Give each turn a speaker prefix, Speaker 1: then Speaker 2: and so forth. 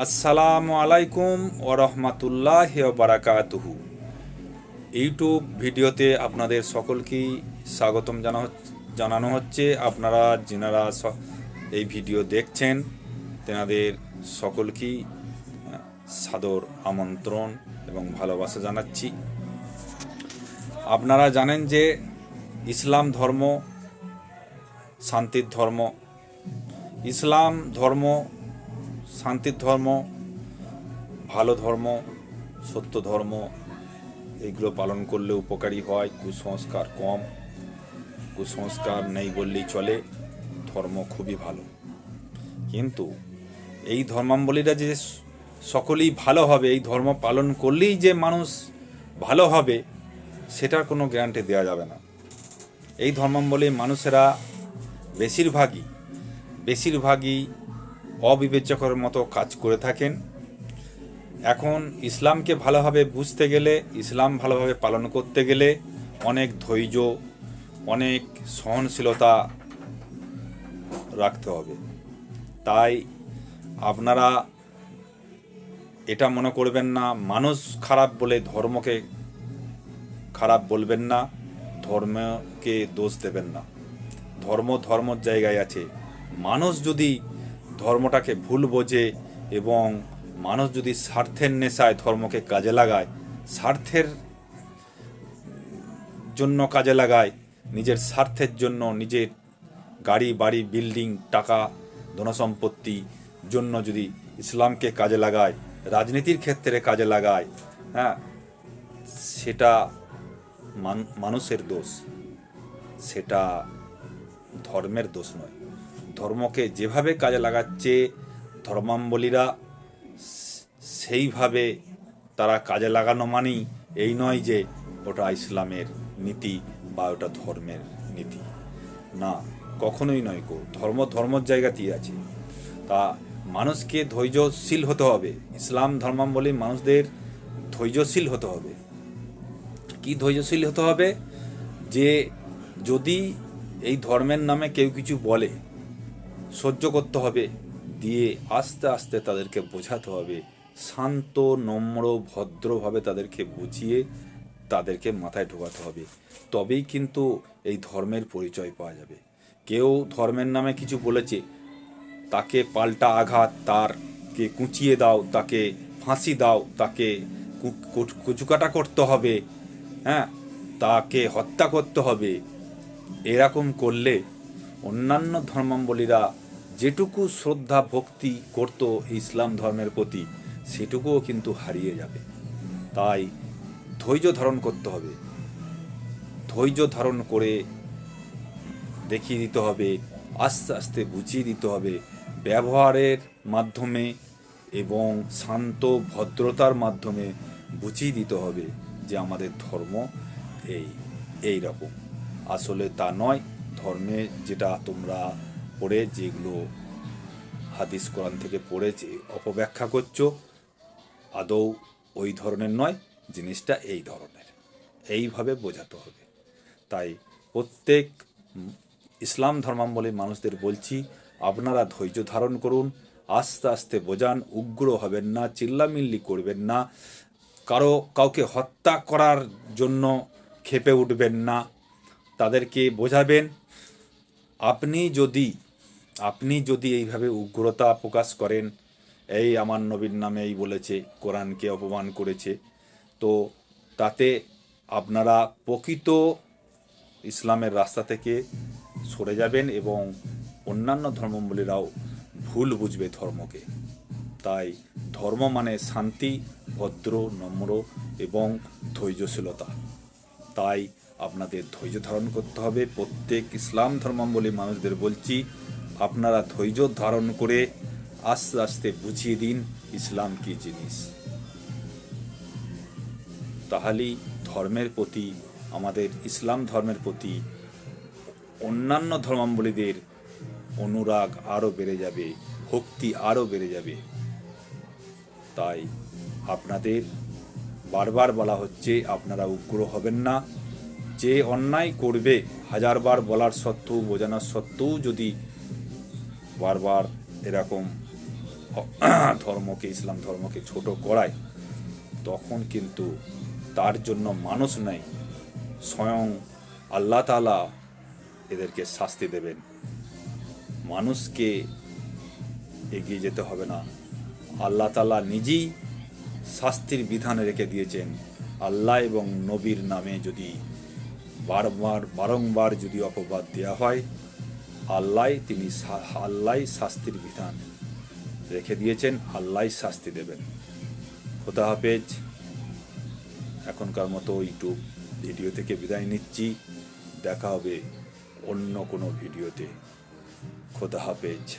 Speaker 1: আসসালামু আলাইকুম ও রহমতুল্লাহ বারাকাতুহু। ইউটিউব ভিডিওতে আপনাদের সকলকেই স্বাগতম জানা জানানো হচ্ছে। আপনারা যিনারা এই ভিডিও দেখছেন, তেনাদের সকলকেই সাদর আমন্ত্রণ এবং ভালোবাসা জানাচ্ছি। আপনারা জানেন যে ইসলাম ধর্ম, শান্তির ধর্ম। ইসলাম ধর্ম শান্তির ধর্ম, ভালো ধর্ম, সত্য ধর্ম, এইগুলো পালন করলে উপকারী হয়, কুসংস্কার কম, কুসংস্কার নেই বললেই চলে, ধর্ম খুবই ভালো। কিন্তু এই ধর্মাবলীরা যে সকলেই ভালো হবে, এই ধর্ম পালন করলেই যে মানুষ ভালো হবে, সেটার কোনো গ্যারান্টি দেওয়া যাবে না। এই ধর্মাবলী মানুষেরা বেশিরভাগই বেশিরভাগই অবিবেচকের মতো কাজ করে থাকেন। এখন ইসলামকে ভালোভাবে বুঝতে গেলে, ইসলাম ভালোভাবে পালন করতে গেলে অনেক ধৈর্য, অনেক সহনশীলতা রাখতে হবে। তাই আপনারা এটা মনে করবেন না, মানুষ খারাপ বলে ধর্মকে খারাপ বলবেন না, ধর্মকে দোষ দেবেন না। ধর্ম ধর্মর জায়গায় আছে। মানুষ যদি ধর্মটাকে ভুল বোঝে এবং মানুষ যদি স্বার্থের নেশায় ধর্মকে কাজে লাগায়, স্বার্থের জন্য কাজে লাগায়, নিজের স্বার্থের জন্য নিজের গাড়ি, বাড়ি, বিল্ডিং, টাকা, ধনসম্পত্তি জন্য যদি ইসলামকে কাজে লাগায়, রাজনীতির ক্ষেত্রে কাজে লাগায় হ্যাঁ সেটা মানুষের দোষ। সেটা ধর্মের দোষ নয়। ধর্মকে যেভাবে কাজে লাগাচ্ছে ধর্মাম্বলীরা, সেইভাবে তারা কাজে লাগানো মানেই এই নয় যে ওটা ইসলামের নীতি বা ওটা ধর্মের নীতি। না, কখনোই নয় কো ধর্ম ধর্মর জায়গাতেই আছে। তা মানুষকে ধৈর্যশীল হতে হবে। ইসলাম ধর্মাবলী মানুষদের ধৈর্যশীল হতে হবে। কি ধৈর্যশীল হতে হবে? যে যদি এই ধর্মের নামে কেউ কিছু বলে সহ্য করতে হবে। দিয়ে আস্তে আস্তে তাদেরকে বোঝাতে হবে। শান্ত, নম্র, ভদ্রভাবে তাদেরকে বুঝিয়ে তাদেরকে মাথায় ঢোকাতে হবে। তবেই কিন্তু এই ধর্মের পরিচয় পাওয়া যাবে। কেউ ধর্মের নামে কিছু বলেছে, তাকে পাল্টা আঘাত, তারকে কুচিয়ে দাও, তাকে ফাঁসি দাও, তাকে কুচুকাটা করতে হবে হ্যাঁ? তাকে হত্যা করতে হবে। এরকম করলে অন্যান্য ধর্মাবলীরা যেটুকু শ্রদ্ধা, ভক্তি করত ইসলাম ধর্মের প্রতি, সেটুকুও কিন্তু হারিয়ে যাবে। তাই ধৈর্য ধারণ করতে হবে। ধৈর্য ধারণ করে দেখিয়ে দিতে হবে, আস্তে আস্তে বুঝিয়ে দিতে হবে ব্যবহারের মাধ্যমে এবং শান্ত ভদ্রতার মাধ্যমে বুঝিয়ে দিতে হবে যে আমাদের ধর্ম এই এই রকম। আসলে তা নয়, ধর্মে যেটা তোমরা পড়ে, যেগুলো হাদিস কোরআন থেকে পড়ে যে অপব্যাখ্যা করছ, আদৌ ওই ধরনের নয়, জিনিসটা এই ধরনের। এইভাবে বোঝাতে হবে। তাই প্রত্যেক ইসলাম ধর্মাবলী মানুষদের বলছি, আপনারা ধৈর্য ধারণ করুন, আস্তে আস্তে বোঝান, উগ্র হবেন না, চিল্লামিল্লি করবেন না, কারও কাউকে হত্যা করার জন্য খেপে উঠবেন না, তাদেরকে বোঝাবেন, আপনি যদি আপনি যদি এইভাবে উগ্রতা প্রকাশ করেন, এই আমার নবীর নামে এই বলেছে, কোরআনকে অপমান করেছে, তো তাতে আপনারা প্রকৃত ইসলামের রাস্তা থেকে সরে যাবেন এবং অন্যান্য ধর্মাবলীরাও ভুল বুঝবে ধর্মকে। তাই ধর্ম মানে শান্তি, ভদ্র, নম্র এবং ধৈর্যশীলতা। তাই আপনাদের ধৈর্য ধারণ করতে হবে। প্রত্যেক ইসলাম ধর্মাবলী মানুষদের বলছি আপনারা ধৈর্য ধারণ করে আস্তে আস্তে বুঝিয়ে দিন ইসলাম কি জিনিস। তাহলেই ধর্মের প্রতি, আমাদের ইসলাম ধর্মের প্রতি অন্যান্য ধর্মাবলীদের অনুরাগ আরও বেড়ে যাবে, ভক্তি আরও বেড়ে যাবে। তাই আপনাদের বারবার বলা হচ্ছে, আপনারা উগ্র হবেন না। যে অন্যায় করবে, হাজারবার বলার সত্ত্বেও, বোঝানোর সত্ত্বেও যদি বারবার এরকম ধর্মকে, ইসলাম ধর্মকে ছোট করায়, তখন কিন্তু তার জন্য মানুষ নেই, স্বয়ং আল্লাহ তালা এদেরকে শাস্তি দেবেন। মানুষকে এগিয়ে যেতে হবে না। আল্লাহ তালা নিজেই শাস্তির বিধান রেখে দিয়েছেন। আল্লাহ এবং নবীর নামে যদি বারবার, বারংবার যদি অপবাদ দেওয়া হয় আল্লাহ তিনি আল্লাহ শাস্তির বিধান। রেখে দিয়েছেন, আল্লাহ শাস্তি দেবেন। খোদা হাফেজ। এখনকার মতো ইউটিউব ভিডিও থেকে বিদায় নিচ্ছি। দেখা হবে অন্য কোনো ভিডিওতে। খোদা হাফেজ।